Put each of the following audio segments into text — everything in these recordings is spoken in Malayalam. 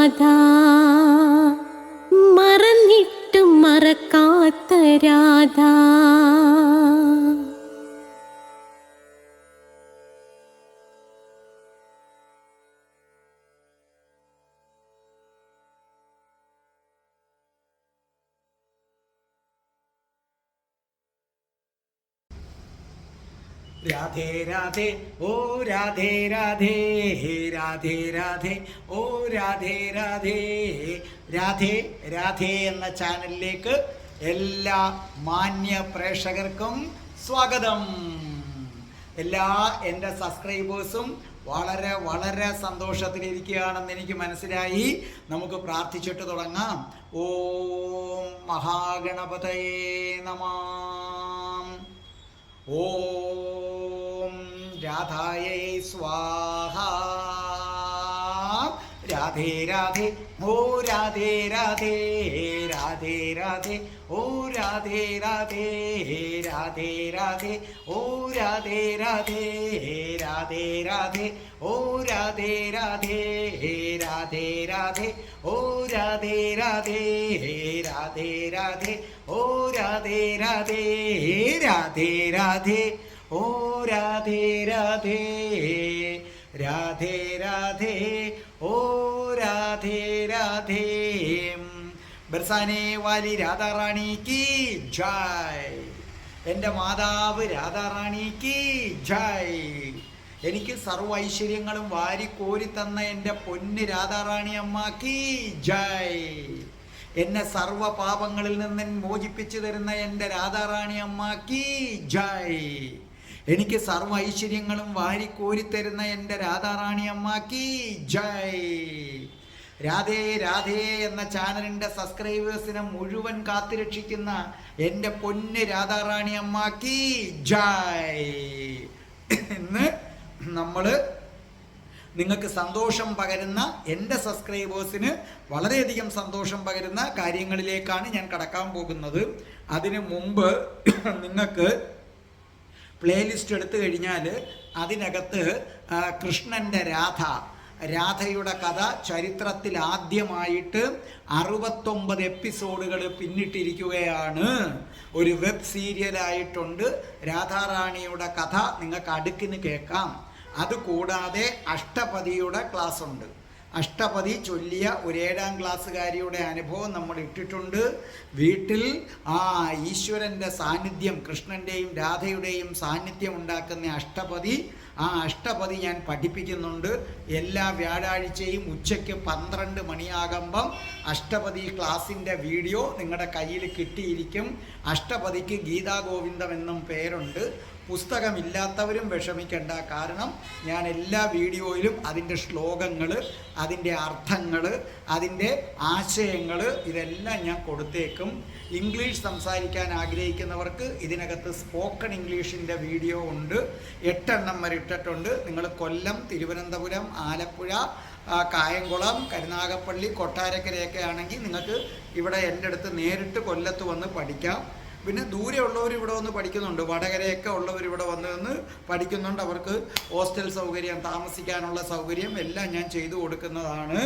राधा രാധേ രാധേ ഓ രാധേ രാധേ രാധേ രാധേ ഓ രാധേ രാധേ രാധേ രാധേ എന്ന ചാനലിലേക്ക് എല്ലാ മാന്യ പ്രേക്ഷകർക്കും സ്വാഗതം. എല്ലാ എന്റെ സബ്സ്ക്രൈബേഴ്സും വളരെ വളരെ സന്തോഷത്തിലിരിക്കുകയാണെന്ന് എനിക്ക് മനസ്സിലായി. നമുക്ക് പ്രാർത്ഥിച്ചിട്ട് തുടങ്ങാം. ഓം മഹാഗണപതയേ നമാം. ഓം രാധായൈ സ്വാഹ രാധേ രാധേ ഓ രാധേ രാധേ രാധേ രാധേ ഓ രാധേ രാധേ രാധേ രാധേ ഓ രാധേ രാധേ രാധേ രാധേ ഓ രാധേ രാധേ രാധേ രാധേ ഓ രാധേ രാധേ രാധേ രാധേ ഓ രാധേ രാധേ രാധേ രാധേ ഓ രാധേ രാധേ. രാധേ രാധേ. ഓ രാധേ രാധേ. ബർസാനെ വാലി രാധാറാണി കി ജയ്. എന്റെ മാതാവ് രാധാറാണി കി ജയ്. എനിക്ക് സർവ ഐശ്വര്യങ്ങളും വാരി കോരി തന്ന എന്റെ പൊന്ന് രാധാറാണി അമ്മ കി ജയ്. എന്നെ സർവ പാപങ്ങളിൽ നിന്ന് മോചിപ്പിച്ചു തരുന്ന എന്റെ രാധാറാണി അമ്മ കി ജയ്. എനിക്ക് സർവ ഐശ്വര്യങ്ങളും വാരിക്കോരി തരുന്ന എന്റെ രാധാറാണി അമ്മാക്കി. ജയ്. രാധേ രാധേ എന്ന ചാനലിന്റെ സബ്സ്ക്രൈബേഴ്സിനെ മുഴുവൻ കാത്തുരക്ഷിക്കുന്ന എന്റെ പൊന്ന് രാധാറാണി അമ്മാക്കി. ജയ്. എന്ന് നമ്മൾ നിങ്ങൾക്ക് സന്തോഷം പകരുന്ന എന്റെ സബ്സ്ക്രൈബേഴ്സിന് വളരെയധികം സന്തോഷം പകരുന്ന കാര്യങ്ങളിലേക്കാണ് ഞാൻ കടക്കാൻ പോകുന്നത്. അതിനു മുമ്പ് നിങ്ങൾക്ക് പ്ലേലിസ്റ്റ് എടുത്തു കഴിഞ്ഞാൽ അതിനകത്ത് കൃഷ്ണന്റെ രാധ. രാധയുടെ കഥ ചരിത്രത്തിൽ ആദ്യമായിട്ട് അറുപത്തൊമ്പത് എപ്പിസോഡുകൾ പിന്നിട്ടിരിക്കുകയാണ്. ഒരു വെബ് സീരിയലായിട്ടുണ്ട്. രാധാറാണിയുടെ കഥ നിങ്ങൾക്ക് അടുക്കിന് കേൾക്കാം. അതുകൂടാതെ അഷ്ടപതിയുടെ ക്ലാസ് ഉണ്ട് അഷ്ടപതി ചൊല്ലിയ ഒരേഴാം ക്ലാസ്സുകാരിയുടെ അനുഭവം നമ്മൾ ഇട്ടിട്ടുണ്ട്. വീട്ടിൽ ആ ഈശ്വരന്റെ സാന്നിധ്യം കൃഷ്ണന്റെയും രാധയുടെയും സാന്നിധ്യം ഉണ്ടാക്കുന്ന അഷ്ടപതി ആ അഷ്ടപതി ഞാൻ പഠിപ്പിക്കുന്നുണ്ട്. എല്ലാ വ്യാഴാഴ്ചയും ഉച്ചയ്ക്ക് പന്ത്രണ്ട് മണിയാകുമ്പം അഷ്ടപതി ക്ലാസ്സിന്റെ വീഡിയോ നിങ്ങളുടെ കയ്യിൽ കിട്ടിയിരിക്കും. അഷ്ടപതിക്ക് ഗീതാ ഗോവിന്ദം എന്നും പേരുണ്ട്. പുസ്തകമില്ലാത്തവരും വിഷമിക്കേണ്ട. കാരണം ഞാൻ എല്ലാ വീഡിയോയിലും അതിന്റെ ശ്ലോകങ്ങൾ അതിന്റെ അർത്ഥങ്ങൾ അതിന്റെ ആശയങ്ങൾ ഇതെല്ലാം ഞാൻ കൊടുത്തേക്കും. ഇംഗ്ലീഷ് സംസാരിക്കാൻ ആഗ്രഹിക്കുന്നവർക്ക് ഇതിനകത്ത് സ്പോക്കൺ ഇംഗ്ലീഷിന്റെ വീഡിയോ ഉണ്ട്. എട്ടെണ്ണം വരെ ഇട്ടിട്ടുണ്ട്. നിങ്ങൾ കൊല്ലം തിരുവനന്തപുരം ആലപ്പുഴ കായംകുളം കരുനാഗപ്പള്ളി കൊട്ടാരക്കരയൊക്കെ ആണെങ്കിൽ നിങ്ങൾക്ക് ഇവിടെ എന്റെ അടുത്ത് നേരിട്ട് കൊല്ലത്ത് വന്ന് പഠിക്കാം. പിന്നെ ദൂരെ ഉള്ളവർ ഇവിടെ വന്ന് പഠിക്കുന്നുണ്ട്. വടകരയൊക്കെ ഉള്ളവർ ഇവിടെ വന്ന് നിന്ന് പഠിക്കുന്നുണ്ട്. അവർക്ക് ഹോസ്റ്റൽ സൗകര്യം താമസിക്കാനുള്ള സൗകര്യം എല്ലാം ഞാൻ ചെയ്തു കൊടുക്കുന്നതാണ്.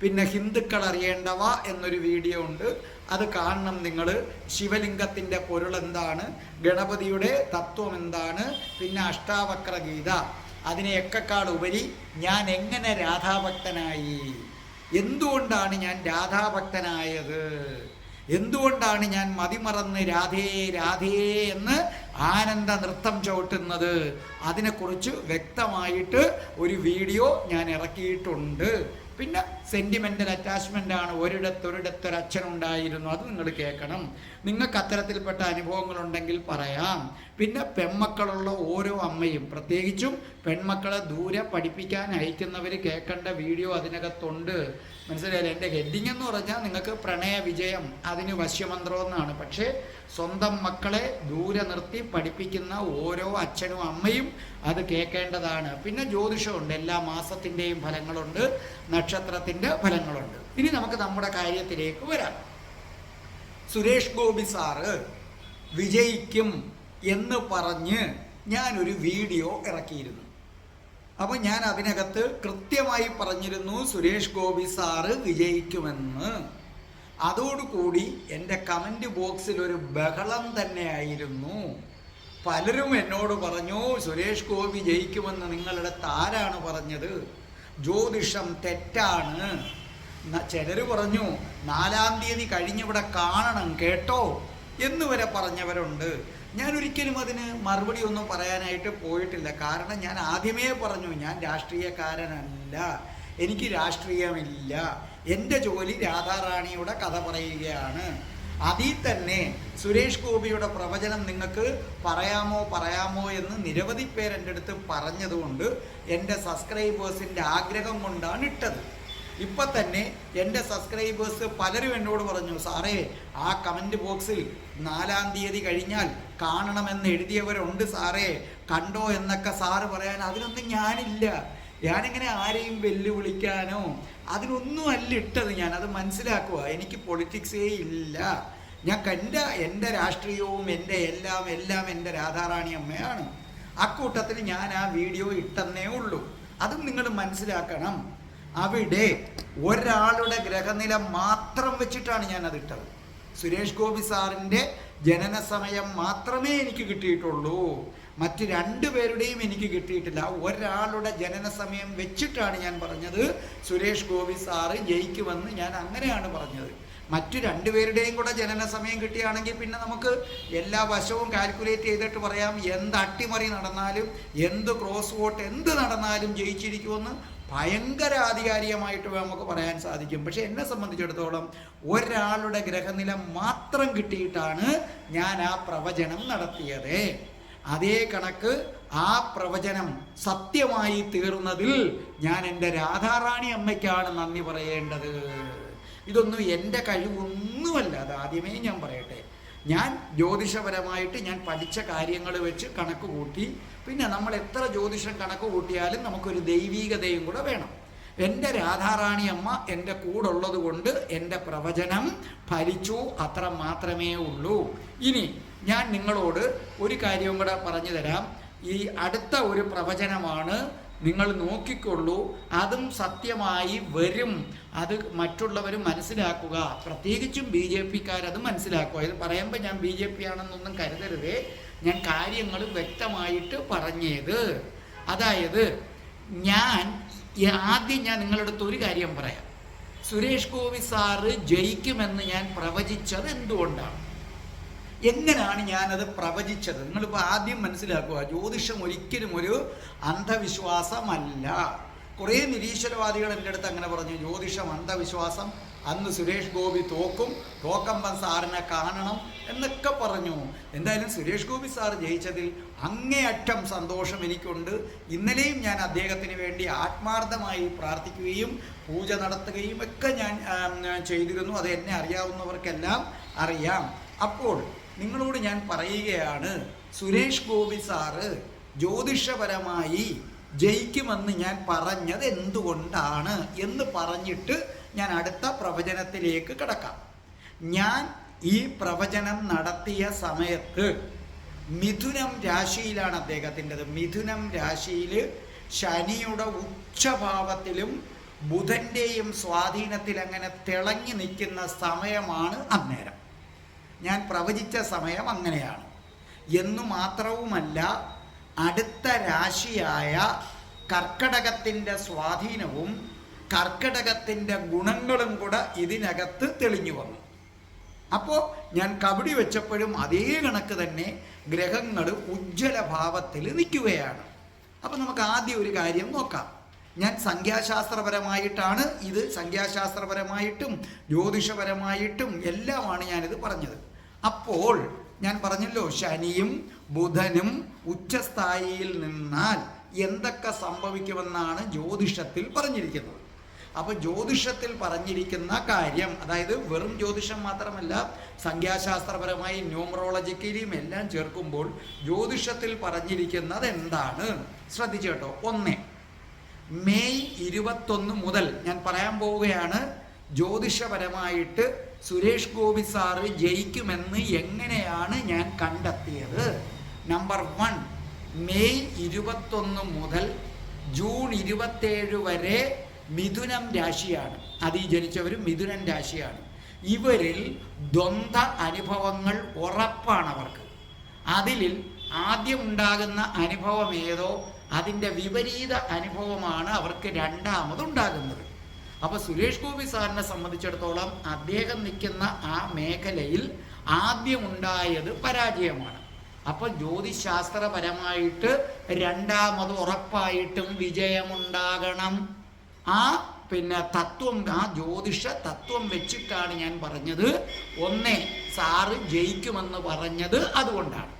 പിന്നെ ഹിന്ദുക്കൾ അറിയേണ്ടവ എന്നൊരു വീഡിയോ ഉണ്ട്. അത് കാണണം നിങ്ങൾ ശിവലിംഗത്തിന്റെ പൊരുൾ എന്താണ്? ഗണപതിയുടെ തത്വം എന്താണ്? പിന്നെ അഷ്ടാവക്ര ഗീത. അതിനെയൊക്കെക്കാൾ ഉപരി ഞാൻ എങ്ങനെ രാധാഭക്തനായി? എന്തുകൊണ്ടാണ് ഞാൻ രാധാഭക്തനായത്? എന്തുകൊണ്ടാണ് ഞാൻ മതിമറന്ന് രാധേ രാധേ എന്ന് ആനന്ദ നൃത്തം ചവിട്ടുന്നത്? അതിനെക്കുറിച്ച് വ്യക്തമായിട്ട് ഒരു വീഡിയോ ഞാൻ ഇറക്കിയിട്ടുണ്ട്. പിന്നെ സെന്റിമെന്റൽ അറ്റാച്ച്മെന്റാണ് ഒരിടത്തൊരിടത്തൊരു അച്ഛനുണ്ടായിരുന്നു അത് നിങ്ങൾ കേൾക്കണം. നിങ്ങൾക്ക് അത്തരത്തിൽപ്പെട്ട അനുഭവങ്ങളുണ്ടെങ്കിൽ പറയാം. പിന്നെ പെൺമക്കളുള്ള ഓരോ അമ്മയും പ്രത്യേകിച്ചും പെൺമക്കളെ ദൂരെ പഠിപ്പിക്കാൻ അയക്കുന്നവർ കേൾക്കേണ്ട വീഡിയോ അതിനകത്തുണ്ട്. മനസ്സിലായാലും എന്റെ ഹെഡിങ് എന്ന് പറഞ്ഞാൽ നിങ്ങൾക്ക് പ്രണയ വിജയം അതിന് വശ്യമന്ത്രം എന്നാണ്. പക്ഷേ സ്വന്തം മക്കളെ ദൂരെ നിർത്തി പഠിപ്പിക്കുന്ന ഓരോ അച്ഛനും അമ്മയും അത് കേൾക്കേണ്ടതാണ്. പിന്നെ ജ്യോതിഷമുണ്ട്. എല്ലാ മാസത്തിന്റെയും ഫലങ്ങളുണ്ട്. നക്ഷത്രത്തിന്റെ ഫലങ്ങളുണ്ട്. ഇനി നമുക്ക് നമ്മുടെ കാര്യത്തിലേക്ക് വരാം. സുരേഷ് ഗോപി സാറ് വിജയിക്കും എന്ന് പറഞ്ഞ് ഞാനൊരു വീഡിയോ ഇറക്കിയിരുന്നു. അപ്പോൾ ഞാൻ അതിനകത്ത് കൃത്യമായി പറഞ്ഞിരുന്നു സുരേഷ് ഗോപി സാറ് വിജയിക്കുമെന്ന്. അതോടുകൂടി എന്റെ കമന്റ് ബോക്സിൽ ഒരു ബഹളം തന്നെയായിരുന്നു. പലരും എന്നോട് പറഞ്ഞു സുരേഷ് ഗോപി ജയിക്കുമെന്ന് നിങ്ങളുടെ താരാണ് പറഞ്ഞത്. ജ്യോതിഷം തെറ്റാണ്. ചിലർ പറഞ്ഞു നാലാം തീയതി കഴിഞ്ഞിവിടെ കാണണം കേട്ടോ എന്ന് വരെ പറഞ്ഞവരുണ്ട്. ഞാൻ ഒരിക്കലും അതിന് മറുപടി ഒന്നും പറയാനായിട്ട് പോയിട്ടില്ല. കാരണം ഞാൻ ആദ്യമേ പറഞ്ഞു ഞാൻ രാഷ്ട്രീയക്കാരനല്ല. എനിക്ക് രാഷ്ട്രീയമില്ല. എന്റെ ജോലി രാധാറാണിയുടെ കഥ പറയുകയാണ്. അതിൽ തന്നെ സുരേഷ് ഗോപിയുടെ പ്രവചനം നിങ്ങൾക്ക് പറയാമോ പറയാമോ എന്ന് നിരവധി പേർ എന്റെ അടുത്ത് പറഞ്ഞതുകൊണ്ട് എന്റെ സബ്സ്ക്രൈബേഴ്സിന്റെ ആഗ്രഹം കൊണ്ടാണ് ഇട്ടത്. ഇപ്പം തന്നെ എന്റെ സബ്സ്ക്രൈബേഴ്സ് പലരും എന്നോട് പറഞ്ഞു സാറേ ആ കമന്റ് ബോക്സിൽ നാലാം തീയതി കഴിഞ്ഞാൽ കാണണമെന്ന് എഴുതിയവരുണ്ട് സാറേ കണ്ടോ എന്നൊക്കെ സാറ് പറയാൻ അതിനൊന്നും ഞാനില്ല. ഞാനിങ്ങനെ ആരെയും വെല്ലുവിളിക്കാനോ അതിനൊന്നും അല്ല ഇട്ടത് ഞാൻ അത് മനസ്സിലാക്കുക എനിക്ക് പൊളിറ്റിക്സേ ഇല്ല. ഞാൻ കണ്ട എന്റെ രാഷ്ട്രീയവും എന്റെ എല്ലാം എല്ലാം എന്റെ രാധാറാണി അമ്മയാണ്. അക്കൂട്ടത്തിൽ ഞാൻ ആ വീഡിയോ ഇട്ടെന്നേ ഉള്ളൂ. അതും നിങ്ങൾ മനസ്സിലാക്കണം. അവിടെ ഒരാളുടെ ഗ്രഹനില മാത്രം വെച്ചിട്ടാണ് ഞാൻ അത് ഇട്ടത്. സുരേഷ് ഗോപി സാറിന്റെ ജനന സമയം മാത്രമേ എനിക്ക് കിട്ടിയിട്ടുള്ളൂ. മറ്റ് രണ്ടുപേരുടെയും എനിക്ക് കിട്ടിയിട്ടില്ല. ഒരാളുടെ ജനന സമയം വെച്ചിട്ടാണ് ഞാൻ പറഞ്ഞത്. സുരേഷ് ഗോപി സാറ് ജയിക്കുമെന്ന് ഞാൻ അങ്ങനെയാണ് പറഞ്ഞത്. മറ്റു രണ്ടുപേരുടെയും കൂടെ ജനന സമയം കിട്ടിയാണെങ്കിൽ പിന്നെ നമുക്ക് എല്ലാ വശവും കാൽക്കുലേറ്റ് ചെയ്തിട്ട് പറയാം. എന്ത് അട്ടിമറി നടന്നാലും എന്ത് ക്രോസ് വോട്ട് എന്ത് നടന്നാലും ജയിച്ചിരിക്കുമെന്ന് ഭയങ്കര ആധികാരികമായിട്ട് നമുക്ക് പറയാൻ സാധിക്കും. പക്ഷെ എന്നെ സംബന്ധിച്ചിടത്തോളം ഒരാളുടെ ഗ്രഹനില മാത്രം കിട്ടിയിട്ടാണ് ഞാൻ ആ പ്രവചനം നടത്തിയത്. അതേ കണക്ക് ആ പ്രവചനം സത്യമായി തീർന്നതിൽ ഞാൻ എന്റെ രാധാറാണി അമ്മയ്ക്കാണ് നന്ദി പറയേണ്ടത്. ഇതൊന്നും എന്റെ കഴിവൊന്നുമല്ല. അത് ആദ്യമേ ഞാൻ പറയട്ടെ. ഞാൻ ജ്യോതിഷപരമായിട്ട് ഞാൻ പഠിച്ച കാര്യങ്ങൾ വെച്ച് കണക്ക് കൂട്ടി പിന്നെ നമ്മൾ എത്ര ജ്യോതിഷം കണക്ക് കൂട്ടിയാലും നമുക്കൊരു ദൈവീകതയും കൂടെ വേണം. എന്റെ രാധാറാണി അമ്മ എന്റെ കൂടുള്ളത് കൊണ്ട് എന്റെ പ്രവചനം ഫലിച്ചു. അത്ര മാത്രമേ ഉള്ളൂ. ഇനി ഞാൻ നിങ്ങളോട് ഒരു കാര്യവും കൂടെ പറഞ്ഞു തരാം. ഈ അടുത്ത ഒരു പ്രവചനമാണ് നിങ്ങൾ നോക്കിക്കൊള്ളൂ. അതും സത്യമായി വരും. അത് മറ്റുള്ളവർ മനസ്സിലാക്കുക. പ്രത്യേകിച്ചും ബി ജെ പിക്കാരത് മനസ്സിലാക്കുക. ഇത് പറയുമ്പോൾ ഞാൻ ബി ജെ പി ആണെന്നൊന്നും കരുതരുതേ. ഞാൻ കാര്യങ്ങൾ വ്യക്തമായിട്ട് പറഞ്ഞത്. അതായത് ഞാൻ ആദ്യം ഞാൻ നിങ്ങളടുത്ത് ഒരു കാര്യം പറയാം. സുരേഷ് ഗോപി സാറ് ജയിക്കുമെന്ന് ഞാൻ പ്രവചിച്ചത് എന്തുകൊണ്ടാണ്? എങ്ങനെയാണ് ഞാനത് പ്രവചിച്ചത്? നിങ്ങളിപ്പോൾ ആദ്യം മനസ്സിലാക്കുക ജ്യോതിഷം ഒരിക്കലും ഒരു അന്ധവിശ്വാസമല്ല. കുറേ നിരീശ്വരവാദികൾ എന്റെ അടുത്ത് അങ്ങനെ പറഞ്ഞു ജ്യോതിഷം അന്ധവിശ്വാസം അന്ന് സുരേഷ് ഗോപി തോക്കും തോക്കമ്പൻ സാറിനെ കാണണം എന്നൊക്കെ പറഞ്ഞു. എന്തായാലും സുരേഷ് ഗോപി സാർ ജയിച്ചതിൽ അങ്ങേയറ്റം സന്തോഷം എനിക്കുണ്ട്. ഇന്നലെയും ഞാൻ അദ്ദേഹത്തിന് വേണ്ടി ആത്മാർത്ഥമായി പ്രാർത്ഥിക്കുകയും പൂജ നടത്തുകയും ഒക്കെ ഞാൻ ചെയ്തിരുന്നു. അത് എന്നെ അറിയാവുന്നവർക്കെല്ലാം അറിയാം. അപ്പോൾ നിങ്ങളോട് ഞാൻ പറയുകയാണ്. സുരേഷ് ഗോപി സാറ് ജ്യോതിഷപരമായി ജയിക്കുമെന്ന് ഞാൻ പറഞ്ഞത് എന്തുകൊണ്ടാണ് എന്ന് പറഞ്ഞിട്ട് ഞാൻ അടുത്ത പ്രവചനത്തിലേക്ക് കിടക്കാം. ഞാൻ ഈ പ്രവചനം നടത്തിയ സമയത്ത് മിഥുനം രാശിയിലാണ് അദ്ദേഹത്തിന്റെത്. മിഥുനം രാശിയിൽ ശനിയുടെ ഉച്ചഭാവത്തിലും ബുധന്റെയും സ്വാധീനത്തിൽ അങ്ങനെ തിളങ്ങി നിൽക്കുന്ന സമയമാണ് അന്നേരം. ഞാൻ പ്രവചിച്ച സമയം അങ്ങനെയാണ്. എന്നു മാത്രവുമല്ല അടുത്ത രാശിയായ കർക്കടകത്തിന്റെ സ്വാധീനവും കർക്കടകത്തിന്റെ ഗുണങ്ങളും കൂടെ ഇതിനകത്ത് തെളിഞ്ഞു വന്നു. അപ്പോൾ ഞാൻ കബഡി വെച്ചപ്പോഴും അതേ കണക്ക് തന്നെ ഗ്രഹങ്ങൾ ഉജ്ജ്വല ഭാവത്തിൽ നിൽക്കുകയാണ്. അപ്പോൾ നമുക്ക് ആദ്യം ഒരു കാര്യം നോക്കാം. ഞാൻ സംഖ്യാശാസ്ത്രപരമായിട്ടാണ് ഇത് സംഖ്യാശാസ്ത്രപരമായിട്ടും ജ്യോതിഷപരമായിട്ടും എല്ലാമാണ് ഞാനിത് പറഞ്ഞത്. അപ്പോൾ ഞാൻ പറഞ്ഞല്ലോ ശനിയും ബുധനും ഉച്ചസ്ഥായിയിൽ നിന്നാൽ എന്തൊക്കെ സംഭവിക്കുമെന്നാണ് ജ്യോതിഷത്തിൽ പറഞ്ഞിരിക്കുന്നത്. അപ്പോൾ ജ്യോതിഷത്തിൽ പറഞ്ഞിരിക്കുന്ന കാര്യം അതായത് വെറും ജ്യോതിഷം മാത്രമല്ല സംഖ്യാശാസ്ത്രപരമായി ന്യൂമറോളജിക്കലിയും എല്ലാം ചേർക്കുമ്പോൾ ജ്യോതിഷത്തിൽ പറഞ്ഞിരിക്കുന്നത് എന്താണ്? ശ്രദ്ധിച്ചു കേട്ടോ ഒന്ന് മെയ് ഇരുപത്തൊന്ന് മുതൽ ഞാൻ പറയാൻ പോവുകയാണ്. ജ്യോതിഷപരമായിട്ട് സുരേഷ് ഗോപി സാറ് ജയിക്കുമെന്ന് എങ്ങനെയാണ് ഞാൻ കണ്ടെത്തിയത്? നമ്പർ വൺ മെയ് ഇരുപത്തൊന്ന് മുതൽ ജൂൺ ഇരുപത്തേഴ് വരെ മിഥുനം രാശിയാണ്. അതിൽ ജനിച്ചവർ മിഥുനൻ രാശിയാണ്. ഇവരിൽ ദ്വന്ദ് അനുഭവങ്ങൾ ഉറപ്പാണ് അവർക്ക്. അതിൽ ആദ്യം ഉണ്ടാകുന്ന അനുഭവം ഏതോ? അതിന്റെ വിപരീത അനുഭവമാണ് അവർക്ക് രണ്ടാമതുണ്ടാകുന്നത്. അപ്പോൾ സുരേഷ് ഗോപി സാറിനെ സംബന്ധിച്ചിടത്തോളം അദ്ദേഹം നിൽക്കുന്ന ആ മേഖലയിൽ ആദ്യമുണ്ടായത് പരാജയമാണ്. അപ്പോൾ ജ്യോതിശാസ്ത്രപരമായിട്ട് രണ്ടാമത് ഉറപ്പായിട്ടും വിജയമുണ്ടാകണം. ആ പിന്നെ തത്വം ആ ജ്യോതിഷ തത്വം വെച്ചിട്ടാണ് ഞാൻ പറഞ്ഞത്. ഒന്നേ സാറ് ജയിക്കുമെന്ന് പറഞ്ഞത് അതുകൊണ്ടാണ്.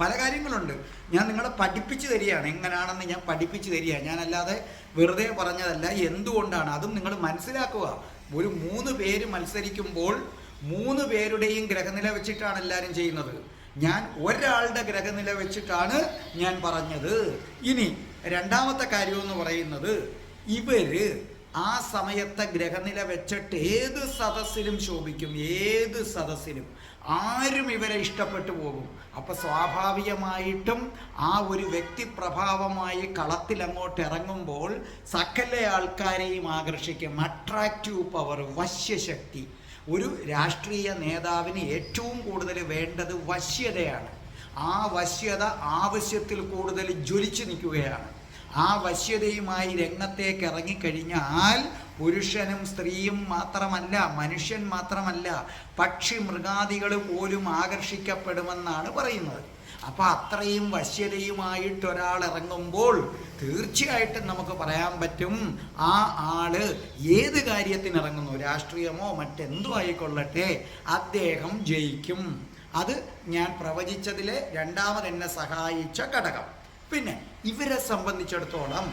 പല കാര്യങ്ങളുണ്ട്. ഞാൻ നിങ്ങളെ പഠിപ്പിച്ചു തരികയാണ്. എങ്ങനെയാണെന്ന് ഞാൻ പഠിപ്പിച്ചു തരിക ഞാനല്ലാതെ വെറുതെ പറഞ്ഞതല്ല. എന്തുകൊണ്ടാണ്? അതും നിങ്ങൾ മനസ്സിലാക്കുക. ഒരു മൂന്ന് പേര് മത്സരിക്കുമ്പോൾ മൂന്ന് പേരുടെയും ഗ്രഹനില വെച്ചിട്ടാണ് എല്ലാവരും ചെയ്യുന്നത്. ഞാൻ ഒരാളുടെ ഗ്രഹനില വെച്ചിട്ടാണ് ഞാൻ പറഞ്ഞത്. ഇനി രണ്ടാമത്തെ കാര്യമെന്ന് പറയുന്നത് ഇവർ ആ സമയത്തെ ഗ്രഹനില വെച്ചിട്ട് ഏത് സദസ്സിലും ശോഭിക്കും. ഏത് സദസ്സിലും. ആരും ഇവരെ ഇഷ്ടപ്പെട്ടു പോകും. അപ്പൊ സ്വാഭാവികമായിട്ടും ആ ഒരു വ്യക്തിപ്രഭാവമായി കളത്തിൽ അങ്ങോട്ട് ഇറങ്ങുമ്പോൾ സകല ആൾക്കാരെയും ആകർഷിക്കും. അട്രാക്റ്റീവ് പവർ വശ്യശക്തി. ഒരു രാഷ്ട്രീയ നേതാവിന് ഏറ്റവും കൂടുതൽ വേണ്ടത് വശ്യതയാണ്. ആ വശ്യത ആവശ്യത്തിൽ കൂടുതൽ ജ്വലിച്ചു നിൽക്കുകയാണ്. ആ വശ്യതയുമായി രംഗത്തേക്ക് ഇറങ്ങിക്കഴിഞ്ഞാൽ പുരുഷനും സ്ത്രീയും മാത്രമല്ല മനുഷ്യൻ മാത്രമല്ല പക്ഷി മൃഗാദികൾ പോലും ആകർഷിക്കപ്പെടുമെന്നാണ് പറയുന്നത്. അപ്പം അത്രയും വശ്യതയുമായിട്ട് ഒരാൾ ഇറങ്ങുമ്പോൾ തീർച്ചയായിട്ടും നമുക്ക് പറയാൻ പറ്റും ആ ആൾ ഏത് കാര്യത്തിന് ഇറങ്ങുന്നു? രാഷ്ട്രീയമോ മറ്റെന്തോ ആയിക്കൊള്ളട്ടെ അദ്ദേഹം ജയിക്കും. അത് ഞാൻ പ്രവചിച്ചതിലെ രണ്ടാമത് എന്നെ സഹായിച്ച ഘടകം. പിന്നെ ഇവരെ സംബന്ധിച്ചിടത്തോളം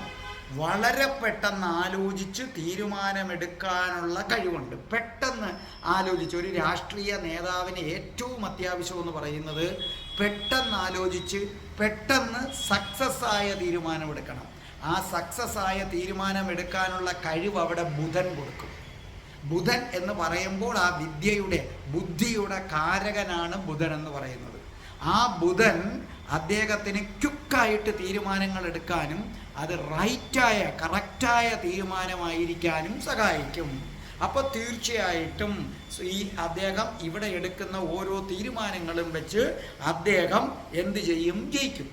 വളരെ പെട്ടെന്ന് ആലോചിച്ച് തീരുമാനമെടുക്കാനുള്ള കഴിവുണ്ട്. പെട്ടെന്ന് ആലോചിച്ച് ഒരു രാഷ്ട്രീയ നേതാവിന് ഏറ്റവും അത്യാവശ്യം എന്ന് പറയുന്നത് പെട്ടെന്ന് ആലോചിച്ച് പെട്ടെന്ന് സക്സസ് ആയ തീരുമാനമെടുക്കണം. ആ സക്സസ് ആയ തീരുമാനമെടുക്കാനുള്ള കഴിവ് അവിടെ ബുധൻ കൊടുക്കും. ബുധൻ എന്ന് പറയുമ്പോൾ ആ വിദ്യയുടെ ബുദ്ധിയുടെ കാരകനാണ് ബുധൻ എന്ന് പറയുന്നത്. ആ ബുധൻ അദ്ദേഹത്തിന് ക്യുക്കായിട്ട് തീരുമാനങ്ങൾ എടുക്കാനും അത് റൈറ്റായ കറക്റ്റായ തീരുമാനമായിരിക്കാനും സഹായിക്കും. അപ്പോൾ തീർച്ചയായിട്ടും ഈ അദ്ദേഹം ഇവിടെ എടുക്കുന്ന ഓരോ തീരുമാനങ്ങളും വെച്ച് അദ്ദേഹം എന്ത് ചെയ്യും? ജയിക്കും.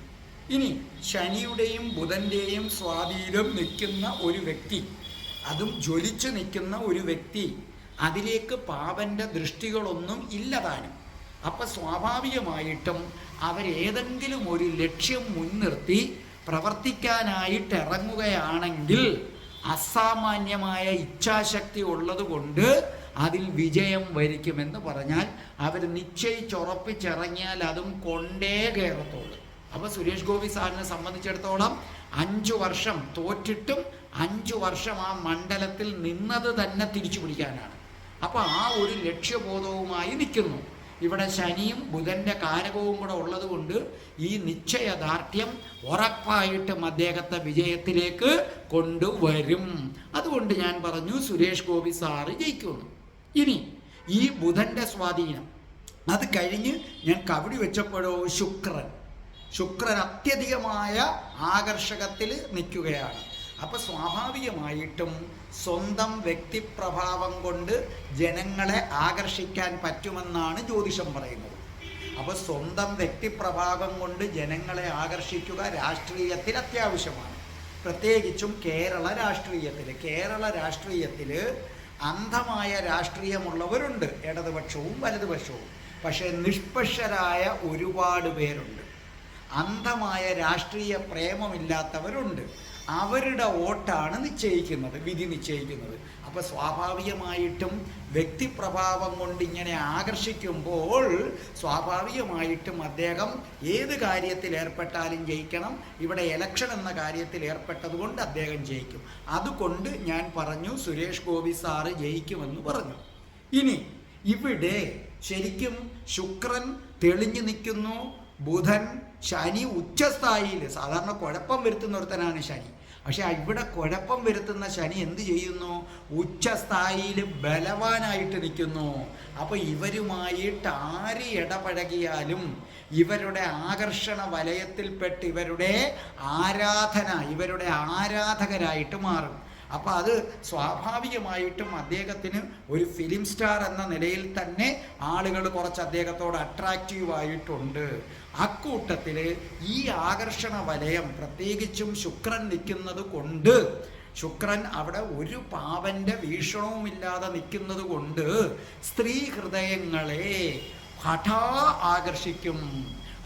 ഇനി ശനിയുടെയും ബുധന്റെയും സ്വാധീനം നിൽക്കുന്ന ഒരു വ്യക്തി അതും ജ്വലിച്ചു നിൽക്കുന്ന ഒരു വ്യക്തി അതിലേക്ക് പാപന്റെ ദൃഷ്ടികളൊന്നും ഇല്ലതാനും അപ്പം സ്വാഭാവികമായിട്ടും അവരേതെങ്കിലും ഒരു ലക്ഷ്യം മുൻനിർത്തി പ്രവർത്തിക്കാനായിട്ട് ഇറങ്ങുകയാണെങ്കിൽ അസാമാന്യമായ ഇച്ഛാശക്തി ഉള്ളതുകൊണ്ട് അതിൽ വിജയം വരിക്കുമെന്ന് പറഞ്ഞാൽ അവർ നിശ്ചയിച്ചുറപ്പിച്ചിറങ്ങിയാൽ അതും കൊണ്ടേ കയറത്തുള്ളൂ. അപ്പോൾ സുരേഷ് ഗോപി സാറിനെ സംബന്ധിച്ചിടത്തോളം അഞ്ചു വർഷം തോറ്റിട്ടും അഞ്ചു വർഷം ആ മണ്ഡലത്തിൽ നിന്നത് തന്നെ തിരിച്ചു പിടിക്കാനാണ് അപ്പോൾ ആ ഒരു ലക്ഷ്യബോധവുമായി നിൽക്കുന്നു. ഇവിടെ ശനിയും ബുധന്റെ കാരകവും കൂടെ ഉള്ളതുകൊണ്ട് ഈ നിശ്ചയദാർഢ്യം ഉറപ്പായിട്ടും അദ്ദേഹത്തെ വിജയത്തിലേക്ക് കൊണ്ടുവരും. അതുകൊണ്ട് ഞാൻ പറഞ്ഞു സുരേഷ് ഗോപി സാറ് ജയിക്കുമെന്ന് ഇനി ഈ ബുധന്റെ സ്വാധീനം അത് കഴിഞ്ഞ് ഞാൻ കവിടി വെച്ചപ്പോഴോ ശുക്രൻ. ശുക്രൻ അത്യധികമായ ആകർഷകത്തിൽ നിൽക്കുകയാണ്. അപ്പോൾ സ്വാഭാവികമായിട്ടും സ്വന്തം വ്യക്തിപ്രഭാവം കൊണ്ട് ജനങ്ങളെ ആകർഷിക്കാൻ പറ്റുമെന്നാണ് ജ്യോതിഷം പറയുന്നത്. അപ്പോൾ സ്വന്തം വ്യക്തിപ്രഭാവം കൊണ്ട് ജനങ്ങളെ ആകർഷിക്കുക രാഷ്ട്രീയത്തിൽ അത്യാവശ്യമാണ്. പ്രത്യേകിച്ചും കേരള രാഷ്ട്രീയത്തിൽ കേരള രാഷ്ട്രീയത്തിൽ അന്ധമായ രാഷ്ട്രീയമുള്ളവരുണ്ട്. ഇടതുപക്ഷവും വലതുപക്ഷവും. പക്ഷേ നിഷ്പക്ഷരായ ഒരുപാട് പേരുണ്ട്. അന്ധമായ രാഷ്ട്രീയ പ്രേമമില്ലാത്തവരുണ്ട്. അവരുടെ വോട്ടാണ് നിശ്ചയിക്കുന്നത് വിധി നിശ്ചയിക്കുന്നത്. അപ്പോൾ സ്വാഭാവികമായിട്ടും വ്യക്തിപ്രഭാവം കൊണ്ട് ഇങ്ങനെ ആകർഷിക്കുമ്പോൾ സ്വാഭാവികമായിട്ടും അദ്ദേഹം ഏത് കാര്യത്തിൽ ഏർപ്പെട്ടാലും ജയിക്കണം ഇവിടെ ഇലക്ഷൻ എന്ന കാര്യത്തിൽ ഏർപ്പെട്ടതുകൊണ്ട് അദ്ദേഹം ജയിക്കും. അതുകൊണ്ട് ഞാൻ പറഞ്ഞു സുരേഷ് ഗോപി സാറ് ജയിക്കുമെന്ന് പറഞ്ഞു. ഇനി ഇവിടെ ശരിക്കും ശുക്രൻ തെളിഞ്ഞു നിൽക്കുന്നു ബുധൻ ശനി ഉച്ചസ്ഥായിയിൽ സാധാരണ കുഴപ്പം വരുത്തുന്ന ഒരുത്തനാണ് ശനി. പക്ഷെ ഇവിടെ കുഴപ്പം വരുത്തുന്ന ശനി എന്ത് ചെയ്യുന്നു? ഉച്ചസ്ഥായിയിൽ ബലവാനായിട്ട് നിൽക്കുന്നു. അപ്പോൾ ഇവരുമായിട്ട് ആര് ഇടപഴകിയാലും ഇവരുടെ ആകർഷണ വലയത്തിൽപ്പെട്ട് ഇവരുടെ ആരാധന ഇവരുടെ ആരാധകരായിട്ട് മാറും. അപ്പോൾ അത് സ്വാഭാവികമായിട്ടും അദ്ദേഹത്തിന് ഒരു ഫിലിം സ്റ്റാർ എന്ന നിലയിൽ തന്നെ ആളുകൾ കുറച്ച് അദ്ദേഹത്തോട് അട്രാക്റ്റീവ് ആയിട്ടുണ്ട്. അക്കൂട്ടത്തിൽ ഈ ആകർഷണ വലയം പ്രത്യേകിച്ചും ശുക്രൻ നിൽക്കുന്നത് കൊണ്ട് ശുക്രൻ അവിടെ ഒരു പാവന്റെ വീക്ഷണവുമില്ലാതെ നിൽക്കുന്നത് കൊണ്ട് സ്ത്രീ ഹൃദയങ്ങളെ ഹഠാ ആകർഷിക്കും.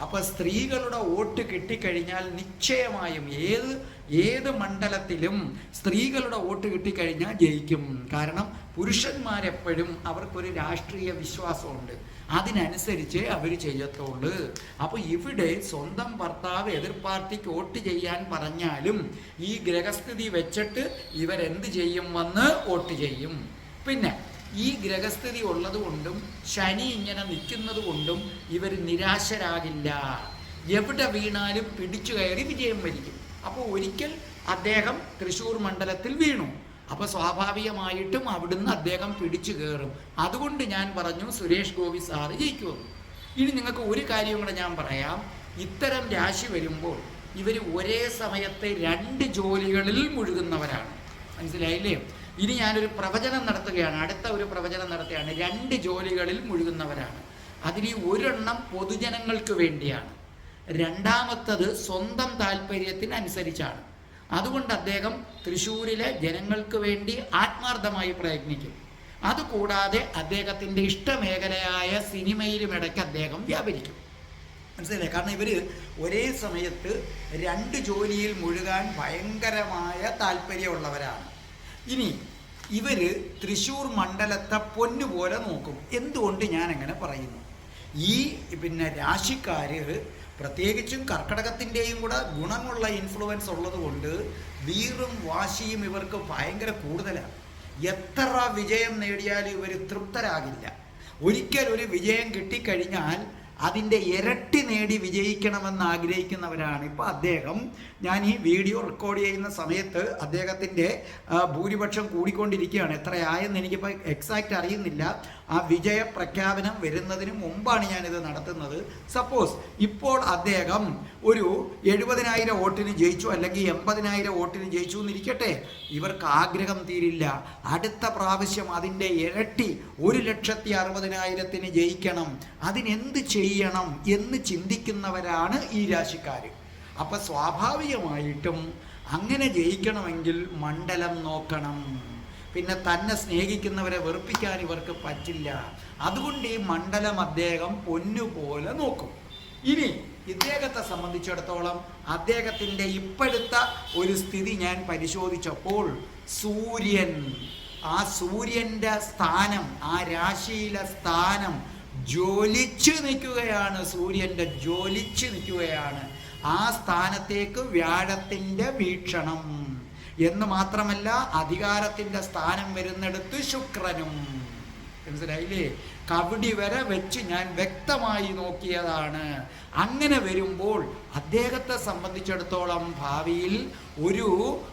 അപ്പൊ സ്ത്രീകളുടെ വോട്ട് കിട്ടിക്കഴിഞ്ഞാൽ നിശ്ചയമായും ഏത് ഏത് മണ്ഡലത്തിലും സ്ത്രീകളുടെ വോട്ട് കിട്ടിക്കഴിഞ്ഞാൽ ജയിക്കും. കാരണം പുരുഷന്മാരെപ്പോഴും അവർക്കൊരു രാഷ്ട്രീയ വിശ്വാസമുണ്ട്. അതിനനുസരിച്ച് അവർ ചെയ്യത്തുള്ളൂ. അപ്പോൾ ഇവിടെ സ്വന്തം ഭർത്താവ് എതിർ പാർട്ടിക്ക് വോട്ട് ചെയ്യാൻ പറഞ്ഞാലും ഈ ഗ്രഹസ്ഥിതി വെച്ചിട്ട് ഇവരെന്ത് ചെയ്യും വന്ന് വോട്ട് ചെയ്യും. പിന്നെ ഈ ഗ്രഹസ്ഥിതി ഉള്ളതുകൊണ്ടും ശനി ഇങ്ങനെ നിൽക്കുന്നത് കൊണ്ടും ഇവർ നിരാശരാകില്ല. എവിടെ വീണാലും പിടിച്ചു കയറി വിജയം വരിക്കും. അപ്പോൾ ഒരിക്കൽ അദ്ദേഹം തൃശ്ശൂർ മണ്ഡലത്തിൽ വീണു. അപ്പോൾ സ്വാഭാവികമായിട്ടും അവിടുന്ന് അദ്ദേഹം പിടിച്ചു കയറും. അതുകൊണ്ട് ഞാൻ പറഞ്ഞു സുരേഷ് ഗോപി സാർ ജയിക്കുമെന്ന് ഇനി നിങ്ങൾക്ക് ഒരു കാര്യം കൂടെ ഞാൻ പറയാം. ഇത്തരം രാശി വരുമ്പോൾ ഇവർ ഒരേ സമയത്തെ രണ്ട് ജോലികളിൽ മുഴുകുന്നവരാണ്. മനസ്സിലായില്ലേ? ഇനി ഞാനൊരു പ്രവചനം നടത്തുകയാണ്. അടുത്ത ഒരു പ്രവചനം നടത്തുകയാണ്. രണ്ട് ജോലികളിൽ മുഴുകുന്നവരാണ്. അതിൽ ഒരെണ്ണം പൊതുജനങ്ങൾക്ക് വേണ്ടിയാണ്. രണ്ടാമത്തത് സ്വന്തം താല്പര്യത്തിന് അനുസരിച്ചാണ് അതുകൊണ്ട് അദ്ദേഹം തൃശ്ശൂരിലെ ജനങ്ങൾക്ക് വേണ്ടി ആത്മാർത്ഥമായി പ്രയത്നിക്കും. അതുകൂടാതെ അദ്ദേഹത്തിന്റെ ഇഷ്ടമേഖലയായ സിനിമയിലും ഇടയ്ക്ക് അദ്ദേഹം വ്യാപരിക്കും. മനസ്സിലായില്ലേ? കാരണം ഇവർ ഒരേ സമയത്ത് രണ്ട് ജോലിയിൽ മുഴുകാൻ ഭയങ്കരമായ താല്പര്യമുള്ളവരാണ്. ഇനി ഇവർ തൃശ്ശൂർ മണ്ഡലത്തെ പൊന്നുപോലെ നോക്കും. എന്തുകൊണ്ട് ഞാൻ അങ്ങനെ പറയുന്നു? ഈ പിന്നെ രാശിക്കാർ പ്രത്യേകിച്ചും കർക്കടകത്തിന്റെയും കൂടെ ഗുണമുള്ള ഇൻഫ്ലുവൻസ് ഉള്ളതുകൊണ്ട് വീറും വാശിയും ഇവർക്ക് ഭയങ്കര കൂടുതലാണ് എത്ര വിജയം നേടിയാലും ഇവർ തൃപ്തരാകില്ല. ഒരിക്കൽ ഒരു വിജയം കിട്ടിക്കഴിഞ്ഞാൽ അതിന്റെ ഇരട്ടി നേടി വിജയിക്കണമെന്ന് ആഗ്രഹിക്കുന്നവരാണ് ഇപ്പോൾ അദ്ദേഹം. ഞാൻ ഈ വീഡിയോ റെക്കോർഡ് ചെയ്യുന്ന സമയത്ത് അദ്ദേഹത്തിന്റെ ഭൂരിപക്ഷം കൂടിക്കൊണ്ടിരിക്കുകയാണ്. എത്രയായെന്ന് എനിക്കിപ്പോൾ എക്സാക്റ്റ് അറിയുന്നില്ല. ആ വിജയ പ്രഖ്യാപനം വരുന്നതിന് മുമ്പാണ് ഞാനിത് നടത്തുന്നത്. സപ്പോസ് ഇപ്പോൾ അദ്ദേഹം ഒരു എഴുപതിനായിരം വോട്ടിന് ജയിച്ചു അല്ലെങ്കിൽ എൺപതിനായിരം വോട്ടിന് ജയിച്ചു എന്നിരിക്കട്ടെ. ഇവർക്ക് ആഗ്രഹം തീരില്ല. അടുത്ത പ്രാവശ്യം അതിന്റെ ഇരട്ടി ഒരു ലക്ഷത്തി അറുപതിനായിരത്തിന് ജയിക്കണം. അതിനെന്ത് ചെയ്യണം എന്ന് ചിന്തിക്കുന്നവരാണ് ഈ രാശിക്കാർ അപ്പം സ്വാഭാവികമായിട്ടും അങ്ങനെ ജയിക്കണമെങ്കിൽ മണ്ഡലം നോക്കണം. പിന്നെ തന്നെ സ്നേഹിക്കുന്നവരെ വെറുപ്പിക്കാൻ ഇവർക്ക് പറ്റില്ല. അതുകൊണ്ട് ഈ മണ്ഡലം അദ്ദേഹം പൊന്നുപോലെ നോക്കും. ഇനി ഇദ്ദേഹത്തെ സംബന്ധിച്ചിടത്തോളം അദ്ദേഹത്തിന്റെ ഇപ്പോഴത്തെ ഒരു സ്ഥിതി ഞാൻ പരിശോധിച്ചപ്പോൾ സൂര്യൻ ആ സൂര്യന്റെ സ്ഥാനം ആ രാശിയിലെ സ്ഥാനം ജ്വലിച്ചു നിൽക്കുകയാണ്. സൂര്യന്റെ ജ്വലിച്ചു നിൽക്കുകയാണ്. ആ സ്ഥാനത്തേക്ക് വ്യാഴത്തിന്റെ വീക്ഷണം. എന്ന് മാത്രമല്ല അധികാരത്തിന്റെ സ്ഥാനം വരുന്നിടത്ത് ശുക്രനും. മനസ്സിലായില്ലേ? കബഡി വരെ വെച്ച് ഞാൻ വ്യക്തമായി നോക്കിയതാണ്. അങ്ങനെ വരുമ്പോൾ അദ്ദേഹത്തെ സംബന്ധിച്ചിടത്തോളം ഭാവിയിൽ ഒരു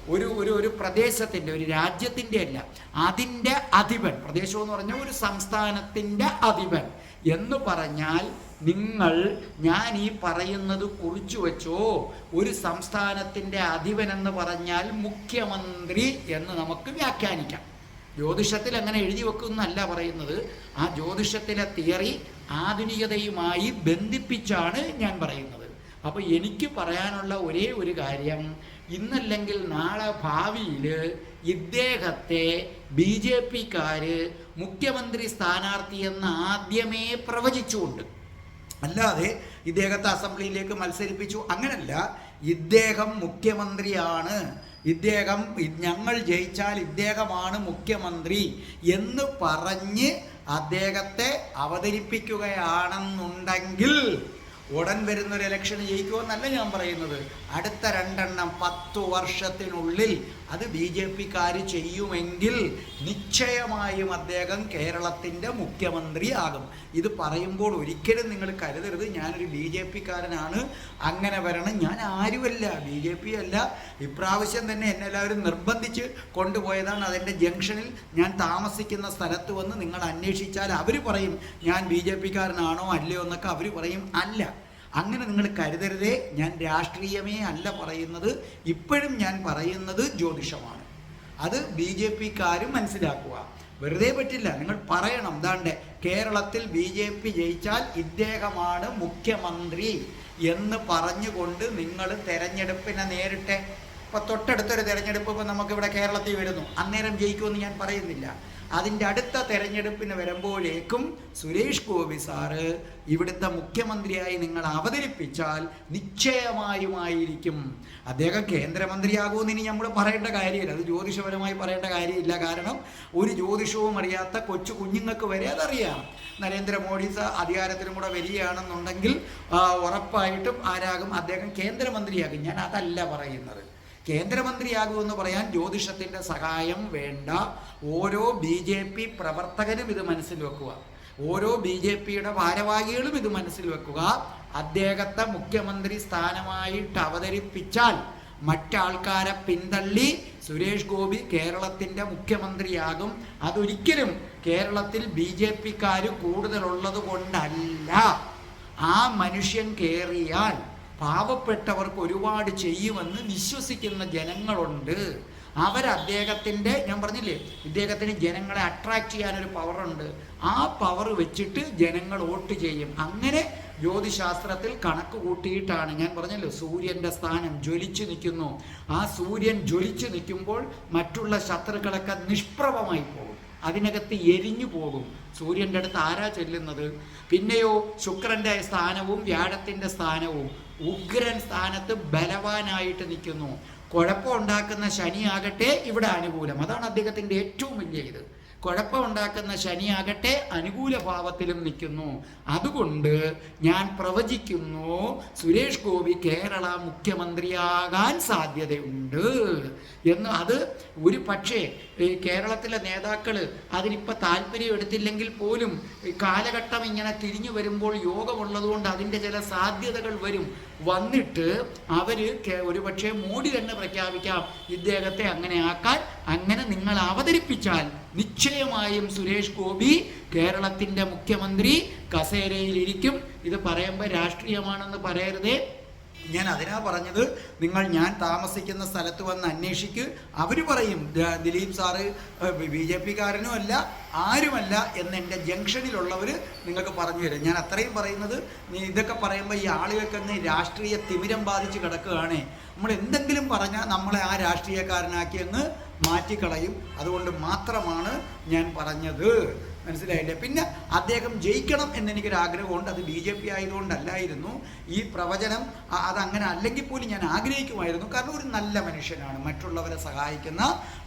ഒരു ഒരു ഒരു പ്രദേശത്തിന്റെ ഒരു രാജ്യത്തിന്റെ അല്ല അതിന്റെ അധിപൻ പ്രദേശം എന്ന് പറഞ്ഞാൽ ഒരു സംസ്ഥാനത്തിന്റെ അധിപൻ എന്ന് പറഞ്ഞാൽ നിങ്ങൾ ഞാൻ ഈ പറയുന്നത് കുറിച്ചു വെച്ചോ? ഒരു സംസ്ഥാനത്തിന്റെ അധിപൻ എന്ന് പറഞ്ഞാൽ മുഖ്യമന്ത്രി എന്ന് നമുക്ക് വ്യാഖ്യാനിക്കാം. ജ്യോതിഷത്തിൽ അങ്ങനെ എഴുതി വെക്കുന്നല്ല പറയുന്നത്. ആ ജ്യോതിഷത്തിലെ തിയറി ആധുനികതയുമായി ബന്ധിപ്പിച്ചാണ് ഞാൻ പറയുന്നത്. അപ്പോൾ എനിക്ക് പറയാനുള്ള ഒരേ ഒരു കാര്യം ഇന്നല്ലെങ്കിൽ നാളെ ഭാവിയിൽ ഇദ്ദേഹത്തെ ബി ജെ പിക്കാര് മുഖ്യമന്ത്രി സ്ഥാനാർത്ഥി എന്ന് ആദ്യമേ പ്രവചിച്ചുകൊണ്ട് അല്ലാതെ ഇദ്ദേഹത്തെ അസംബ്ലിയിലേക്ക് മത്സരിപ്പിച്ചു. അങ്ങനല്ല ഇദ്ദേഹം മുഖ്യമന്ത്രിയാണ്. ഇദ്ദേഹം ഞങ്ങൾ ജയിച്ചാൽ ഇദ്ദേഹമാണ് മുഖ്യമന്ത്രി എന്ന് പറഞ്ഞ് അദ്ദേഹത്തെ അവതരിപ്പിക്കുകയാണെന്നുണ്ടെങ്കിൽ ഉടൻ വരുന്നൊരു ഇലക്ഷൻ ജയിക്കുമെന്നല്ല ഞാൻ പറയുന്നത്. അടുത്ത രണ്ടെണ്ണം പത്തു വർഷത്തിനുള്ളിൽ അത് ബി ജെ പിക്കാർ ചെയ്യുമെങ്കിൽ നിശ്ചയമായും അദ്ദേഹം കേരളത്തിന്റെ മുഖ്യമന്ത്രി ആകും ഇത് പറയുമ്പോൾ ഒരിക്കലും നിങ്ങൾ കരുതരുത്. ഞാനൊരു ബി ജെ പിക്കാരനാണ്. അങ്ങനെ വരണം. ഞാൻ ആരുമല്ല. ബി ജെ പി അല്ല ഇപ്രാവശ്യം തന്നെ എന്നെ എല്ലാവരും നിർബന്ധിച്ച് കൊണ്ടുപോയതാണ്. അതിന്റെ ജംഗ്ഷനിൽ ഞാൻ താമസിക്കുന്ന സ്ഥലത്ത് വന്ന് നിങ്ങൾ അന്വേഷിച്ചാൽ അവർ പറയും ഞാൻ ബി ജെ പിക്കാരനാണോ അല്ലയോ എന്നൊക്കെ അവർ പറയും. അല്ല. അങ്ങനെ നിങ്ങൾ കരുതരുതേ. ഞാൻ രാഷ്ട്രീയമേ അല്ല പറയുന്നത്. ഇപ്പോഴും ഞാൻ പറയുന്നത് ജ്യോതിഷമാണ്. അത് ബി ജെ പിക്കാരും മനസ്സിലാക്കുക. വെറുതെ പറ്റില്ല. നിങ്ങൾ പറയണം. എന്താണ്ട് കേരളത്തിൽ ബി ജെ പി ജയിച്ചാൽ ഇദ്ദേഹമാണ് മുഖ്യമന്ത്രി എന്ന് പറഞ്ഞുകൊണ്ട് നിങ്ങൾ തെരഞ്ഞെടുപ്പിനെ നേരിട്ടെ. ഇപ്പൊ തൊട്ടടുത്തൊരു തെരഞ്ഞെടുപ്പ് ഇപ്പൊ നമുക്കിവിടെ കേരളത്തിൽ വരുന്നു. അന്നേരം ജയിക്കുമെന്ന് ഞാൻ പറയുന്നില്ല. അതിന്റെ അടുത്ത തെരഞ്ഞെടുപ്പിന് വരുമ്പോഴേക്കും സുരേഷ് ഗോപി സാറ് ഇവിടുത്തെ മുഖ്യമന്ത്രിയായി നിങ്ങൾ അവതരിപ്പിച്ചാൽ നിശ്ചയമായുമായിരിക്കും. അദ്ദേഹം കേന്ദ്രമന്ത്രിയാകുമെന്ന് ഇനി നമ്മൾ പറയേണ്ട കാര്യമില്ല. അത് ജ്യോതിഷപരമായി പറയേണ്ട കാര്യമില്ല. കാരണം ഒരു ജ്യോതിഷവും അറിയാത്ത കൊച്ചു കുഞ്ഞുങ്ങൾക്ക് വരെ അതറിയാം. നരേന്ദ്രമോദി അധികാരത്തിലും കൂടെ വരികയാണെന്നുണ്ടെങ്കിൽ ഉറപ്പായിട്ടും ആരാകും അദ്ദേഹം കേന്ദ്രമന്ത്രിയാകും. ഞാൻ അതല്ല പറയുന്നത്. കേന്ദ്രമന്ത്രിയാകുമെന്ന് പറയാൻ ജ്യോതിഷത്തിന്റെ സഹായം വേണ്ട. ഓരോ ബി ജെ പി പ്രവർത്തകരും ഇത് മനസ്സിൽ വെക്കുക. ഓരോ ബി ജെ പിയുടെ ഭാരവാഹികളും ഇത് മനസ്സിൽ വെക്കുക. അദ്ദേഹത്തെ മുഖ്യമന്ത്രി സ്ഥാനമായിട്ട് അവതരിപ്പിച്ചാൽ മറ്റാൾക്കാരെ പിന്തള്ളി സുരേഷ് ഗോപി കേരളത്തിന്റെ മുഖ്യമന്ത്രിയാകും. അതൊരിക്കലും കേരളത്തിൽ ബി ജെ പിക്കാർ കൂടുതലുള്ളത് കൊണ്ടല്ല. ആ മനുഷ്യൻ കയറിയാൽ പാവപ്പെട്ടവർക്ക് ഒരുപാട് ചെയ്യുമെന്ന് വിശ്വസിക്കുന്ന ജനങ്ങളുണ്ട്. അവർ അദ്ദേഹത്തിന്റെ ഞാൻ പറഞ്ഞില്ലേ ഇദ്ദേഹത്തിന് ജനങ്ങളെ അട്രാക്ട് ചെയ്യാനൊരു പവറുണ്ട് ആ പവർ വെച്ചിട്ട് ജനങ്ങൾ വോട്ട് ചെയ്യും. അങ്ങനെ ജ്യോതിശാസ്ത്രത്തിൽ കണക്ക് കൂട്ടിയിട്ടാണ് ഞാൻ പറഞ്ഞല്ലോ സൂര്യന്റെ സ്ഥാനം ജ്വലിച്ചു നിൽക്കുന്നു. ആ സൂര്യൻ ജ്വലിച്ചു നിൽക്കുമ്പോൾ മറ്റുള്ള ശത്രുക്കളൊക്കെ നിഷ്പ്രഭമായി പോകും. അതിനകത്ത് എരിഞ്ഞു പോകും. സൂര്യന്റെ അടുത്ത് ആരാ ചെല്ലുന്നത്? പിന്നെയോ ശുക്രന്റെ സ്ഥാനവും വ്യാഴത്തിന്റെ സ്ഥാനവും. ഉഗ്രൻ സ്ഥാനത്ത് ബലവാനായിട്ട് നിൽക്കുന്നു. കുഴപ്പമുണ്ടാക്കുന്ന ശനിയാകട്ടെ ഇവിടെ അനുകൂലം. അതാണ് അദ്ദേഹത്തിന്റെ ഏറ്റവും വലിയ ഇത്. കുഴപ്പമുണ്ടാക്കുന്ന ശനിയാകട്ടെ അനുകൂല ഭാവത്തിലും നിൽക്കുന്നു. അതുകൊണ്ട് ഞാൻ പ്രവചിക്കുന്നു സുരേഷ് ഗോപി കേരള മുഖ്യമന്ത്രിയാകാൻ സാധ്യതയുണ്ട്. എന്ന് അത് ഒരു പക്ഷേ കേരളത്തിലെ നേതാക്കൾ അതിനിപ്പോൾ താല്പര്യം എടുത്തില്ലെങ്കിൽ പോലും കാലഘട്ടം ഇങ്ങനെ തിരിഞ്ഞു വരുമ്പോൾ യോഗമുള്ളതുകൊണ്ട് അതിന്റെ ചില സാധ്യതകൾ വരും. വന്നിട്ട് അവർ ഒരു പക്ഷേ മോഡി തന്നെ പ്രഖ്യാപിക്കാം ഇദ്ദേഹത്തെ അങ്ങനെ ആക്കാൻ. അങ്ങനെ നിങ്ങൾ അവതരിപ്പിച്ചാൽ നിശ്ചയമായും സുരേഷ് ഗോപി കേരളത്തിന്റെ മുഖ്യമന്ത്രി കസേരയിലിരിക്കും ഇത് പറയുമ്പോൾ രാഷ്ട്രീയമാണെന്ന് പറയരുതേ. ഞാൻ അതിനാ പറഞ്ഞത് നിങ്ങൾ ഞാൻ താമസിക്കുന്ന സ്ഥലത്ത് വന്ന് അന്വേഷിക്ക്. അവർ പറയും ദിലീപ് സാറ് ബി ജെ പിക്കാരനും അല്ല ആരുമല്ല എന്ന് എന്റെ ജംഗ്ഷനിലുള്ളവർ നിങ്ങൾക്ക് പറഞ്ഞു തരും. ഞാൻ അത്രയും പറയുന്നത് നീ ഇതൊക്കെ പറയുമ്പോൾ ഈ ആളുകൾക്കങ്ങ് രാഷ്ട്രീയ തിമിരം ബാധിച്ച് കിടക്കുകയാണേ. നമ്മൾ എന്തെങ്കിലും പറഞ്ഞാൽ നമ്മളെ ആ രാഷ്ട്രീയക്കാരനാക്കി അങ്ങ് മാറ്റിക്കളയും. അതുകൊണ്ട് മാത്രമാണ് ഞാൻ പറഞ്ഞത്. മനസ്സിലായില്ലേ? പിന്നെ അദ്ദേഹം ജയിക്കണം എന്നെനിക്കൊരു ആഗ്രഹമുണ്ട് അത് ബി ജെ പി ആയതുകൊണ്ടല്ലായിരുന്നു. ഈ പ്രവചനം അതങ്ങനെ അല്ലെങ്കിൽ പോലും ഞാൻ ആഗ്രഹിക്കുമായിരുന്നു. കാരണം ഒരു നല്ല മനുഷ്യനാണ്. മറ്റുള്ളവരെ സഹായിക്കുന്ന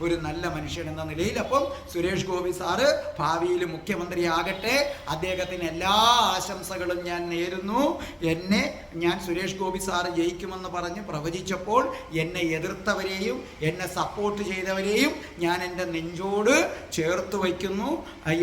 ഒരു നല്ല മനുഷ്യൻ എന്ന നിലയിൽ അപ്പം സുരേഷ് ഗോപി സാറ് ഭാവിയിൽ മുഖ്യമന്ത്രിയാകട്ടെ. അദ്ദേഹത്തിന് എല്ലാ ആശംസകളും ഞാൻ നേരുന്നു. എന്നെ ഞാൻ സുരേഷ് ഗോപി സാറ് ജയിക്കുമെന്ന് പറഞ്ഞ് പ്രവചിച്ചപ്പോൾ എന്നെ എതിർത്തവരെയും എന്നെ സപ്പോർട്ട് ചെയ്തവരെയും ഞാൻ എന്റെ നെഞ്ചോട് ചേർത്ത് വയ്ക്കുന്നു.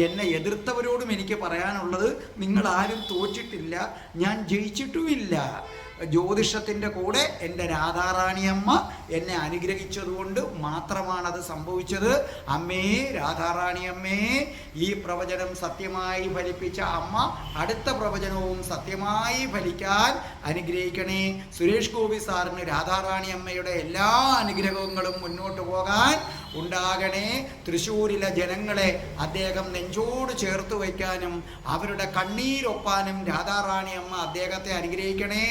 എന്നെ എതിർത്തവരോടും എനിക്ക് പറയാനുള്ളത് നിങ്ങൾ ആരും തോറ്റിട്ടില്ല ഞാൻ ജയിച്ചിട്ടുമില്ല. ജ്യോതിഷത്തിന്റെ കൂടെ എന്റെ രാധാറാണിയമ്മ എന്നെ അനുഗ്രഹിച്ചതുകൊണ്ട് മാത്രമാണ് അത് സംഭവിച്ചത്. അമ്മേ രാധാറാണിയമ്മേ ഈ പ്രവചനം സത്യമായി ഫലിപ്പിച്ച അമ്മ അടുത്ത പ്രവചനവും സത്യമായി ഫലിക്കാൻ അനുഗ്രഹിക്കണേ. സുരേഷ് ഗോപി സാറിന് രാധാറാണിയമ്മയുടെ എല്ലാ അനുഗ്രഹങ്ങളും മുന്നോട്ട് പോകാൻ ഉണ്ടാകണേ തൃശ്ശൂരിലെ ജനങ്ങളെ അദ്ദേഹം നെഞ്ചോട് ചേർത്ത് വയ്ക്കാനും അവരുടെ കണ്ണീരൊപ്പാനും രാധാറാണി അമ്മ അദ്ദേഹത്തെ അനുഗ്രഹിക്കണേ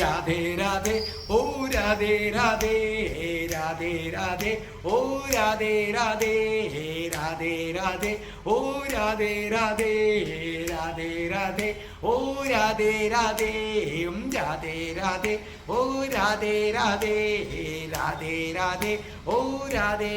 രാധേ രാധേ ഓ രാധേ രാധേ രാധേ രാധേ ഓ രാധേ രാധേ രാധേ രാധേ ഓ രാധേ രാധേ രാധേ രാധേ ഓ രാധേ രാധേ രാധേ രാധേ ഓ രാധേ രാധേ രാധേ രാധേ ഓ രാധേ